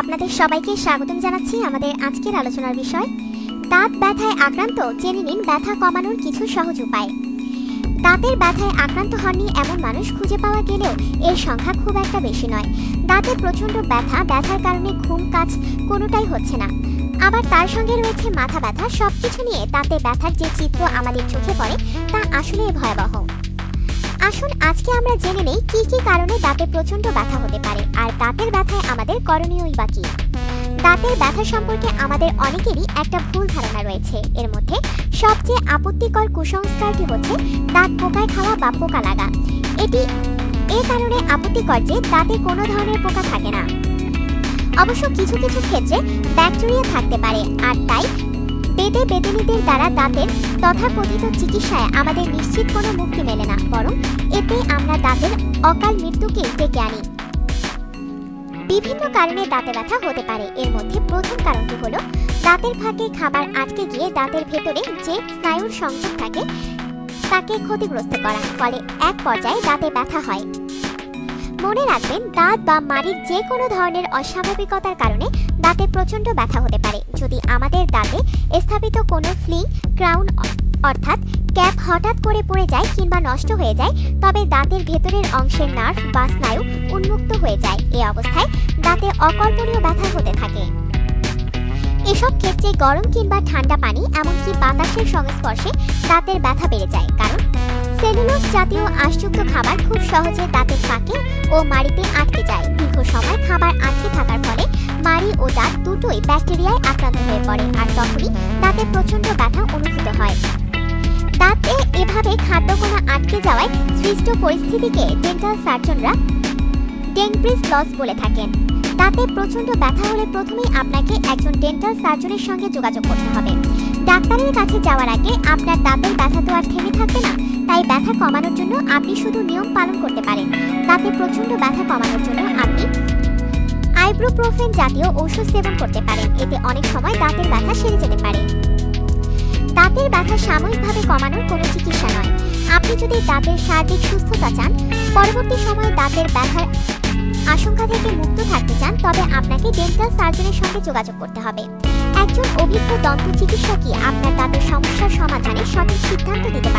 আপনাদের সবাইকে স্বাগতম জানাচ্ছি আমাদের আজকের আলোচনার বিষয়। দাঁত ব্যথায় আক্রান্ত, জেনে নিন ব্যথা কমানোর কিছু সহজ উপায়। দাঁতের ব্যথায় আক্রান্ত হননি এমন মানুষ খুঁজে পাওয়া গেলেও এর সংখ্যা খুব একটা বেশি নয়। দাঁতে প্রচণ্ড ব্যথা, ব্যথার কারণে ঘুম, কাজ কোনোটাই হচ্ছে না। আবার তার সঙ্গে রয়েছে মাথা ব্যথা, সবকিছু নিয়ে দাঁতে ব্যথার যে চিত্র আমাদের চোখে পড়ে তা আসলে ভয়াবহ। আসুন আজকে আমরা জেনে নেই কি কি কারণে দাঁতে প্রচণ্ড ব্যথা হতে পারে, আর দাঁতের ব্যথায় আমাদের করণীয়ই বা কি? দাঁতের ব্যথা সম্পর্কে আমাদের অনেকেরই একটা ভুল ধারণা রয়েছে। এর মধ্যে সবচেয়ে আপত্তিকর কুসংস্কারটি হচ্ছে দাঁত পোকায় খাওয়া বা পোকা লাগা। এটি এ কারণে আপত্তিকর যে দাঁতে কোনো ধরনের পোকা থাকে না। অবশ্য কিছু কিছু ক্ষেত্রে ব্যাকটেরিয়া থাকতে পারে, আর তাই বেদে বেদিনীদের দ্বারা দাঁতের তথাকথিত চিকিৎসায় আমাদের নিশ্চিত কোনো মুক্তি মেলে না, বরং এতে আমরা দাঁতের অকাল মৃত্যুকে ডেকে আনি। বিভিন্ন কারণে দাঁতে ব্যথা হতে পারে। এর মধ্যে প্রথম কারণটি হলো, দাঁতের ফাঁকে খাবার আটকে গিয়ে দাঁতের ভেতরে যে স্নায়ুর সংযোগ থাকে, তাকে ক্ষতিগ্রস্ত করা। ফলে এক পর্যায়ে দাঁতে ব্যথা হয়। মনে রাখবেন, দাঁত বা মাড়ির যে কোনো ধরনের অস্বাভাবিকতার কারণে দাঁতে প্রচণ্ড ব্যথা হতে পারে। যদি আমাদের দাঁতে স্থাপিত কোনো ফ্লিং, ক্রাউন অর্থাৎ ক্যাপ হঠাৎ করে পড়ে যায় কিংবা নষ্ট হয়ে যায়, তবে দাঁতের ভেতরের অংশের নার্ভ বা স্নায়ু উন্মুক্ত হয়ে যায়। এই অবস্থায় দাঁতে অকল্পনীয় ব্যথা হতে থাকে। এসব ক্ষেত্রে গরম কিংবা ঠান্ডা পানি, এমনকি বাতাসের সংস্পর্শে দাঁতের ব্যথা বেড়ে যায়। কারণ সেলুলোজ জাতীয় আশযুক্ত খাবার খুব সহজে ও মাড়িতে আটকে যায়। দীর্ঘ সময় খাবার আটকে থাকার ফলে মাড়ি ও দাঁত দুটোই ব্যাকটেরিয়ায় আক্রান্ত হয়ে পড়ে আর তখনই দাঁতে প্রচণ্ড ব্যথা অনুভূত হয়। দাঁতে এভাবে খাদ্যকণা আটকে যাওয়ায় সৃষ্ট পরিস্থিতিকে ডেন্টাল সার্জনরা ডেন্ট্রিস লস বলে থাকেন। দাঁতে প্রচণ্ড ব্যথা হলে প্রথমেই আপনাকে একজন ডেন্টাল সার্জনের সঙ্গে যোগাযোগ করতে হবে। ডাক্তারের কাছে যাওয়ার আগে আপনার দাঁতের ব্যথা তো আর থেমে থাকবে না, তাই ব্যথা কমানোর জন্য আপনি শুধু নিয়ম পালন করতে পারেন। দাঁতে প্রচণ্ড ব্যথা কমানোর জন্য আপনি আইব্রোপ্রোফেন জাতীয় ঔষধ সেবন করতে পারেন, এতে অনেক সময় দাঁতের ব্যথা সেরে যেতে পারে। দাঁতের ব্যথা সাময়িকভাবে কমানোর কোনো চিকিৎসা নয়। আপনি যদি দাঁতের সার্বিক সুস্থতা চান, পরবর্তী সময়ে দাঁতের ব্যথার আশঙ্কা থেকে মুক্ত থাকতে চান, তবে আপনাকে ডেন্টাল সার্জনের সঙ্গে যোগাযোগ করতে হবে। একজন অভিজ্ঞ দন্ত চিকিৎসকই আপনার দাঁতের সমস্যার সমাধানে সঠিক সিদ্ধান্ত দিতে